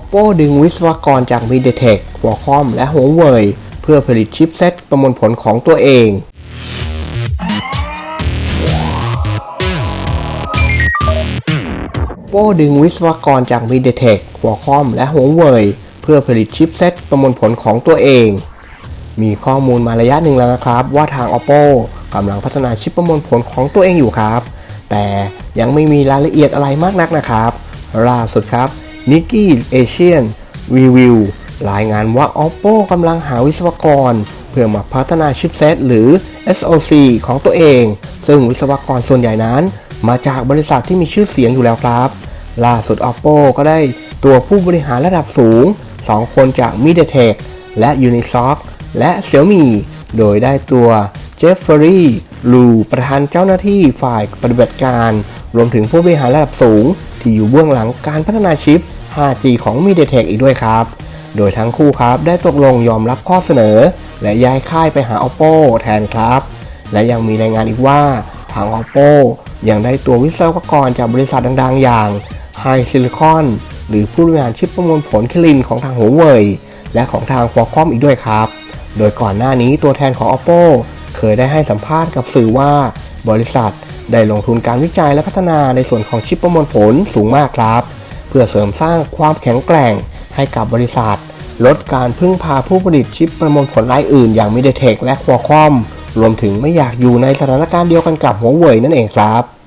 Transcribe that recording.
Oppo ดึงวิศวกรจาก MediaTek Qualcomm และ Huawei เพื่อผลิตชิปเซ็ตประมวลผลของตัวเอง Oppo ดึงวิศวกรจาก MediaTek Qualcomm และ Huawei เพื่อผลิตชิปเซ็ตประมวลผลของตัวเอง มีข้อมูลมาระยะหนึ่งแล้วนะครับ ว่าทาง Oppo กำลังพัฒนาชิปประมวลผลของตัวเองอยู่ครับ แต่ยังไม่มีรายละเอียดอะไรมากนักนะครับล่าสุดครับ Nikkei Asian Review รายงานว่า Oppo กำลังหาวิศวกร เพื่อมาพัฒนาชิปเซตหรือ SoC ของตัวเอง ซึ่งวิศวกรส่วนใหญ่นั้น มาจากบริษัทที่มีชื่อเสียงอยู่แล้วครับ ล่าสุด Oppo ก็ได้ตัวผู้บริหารระดับสูง 2 คนจาก MediaTek และ Unisoc และ Xiaomi โดยได้ตัวเจฟเฟอรี่ลูประธานเจ้าหน้าที่ฝ่ายปฏิบัติการ รวมถึงผู้บริหารระดับสูง ที่อยู่เบื้องหลังการพัฒนาชิป 5G ของ MediaTek อีกด้วยครับ โดยทั้งคู่ครับได้ตกลงยอมรับข้อเสนอ และย้ายค่ายไปหา Oppo แทนครับ และยังมีรายงานอีกว่าทาง Oppo ยังได้ตัววิศวกรจากบริษัทดังๆ อย่าง High Silicon หรือผู้บริหารชิปประมวลผลคิรินของทาง Huawei และของทาง Qualcomm อีกด้วยครับ โดยก่อนหน้านี้ตัวแทนของ Oppo เคยได้ให้สัมภาษณ์กับสื่อว่าบริษัทได้ลงทุนการวิจัยและพัฒนาในส่วนของชิปประมวลผลสูงมากครับ เพื่อเสริมสร้างความแข็งแกร่งให้กับบริษัท ลดการพึ่งพาผู้ผลิตชิปประมวลผลรายอื่นอย่างมิเดเทคและควอคอมรวมถึงไม่อยากอยู่ในสถานการณ์เดียวกันกับหัวเว่ยนั่นเองครับ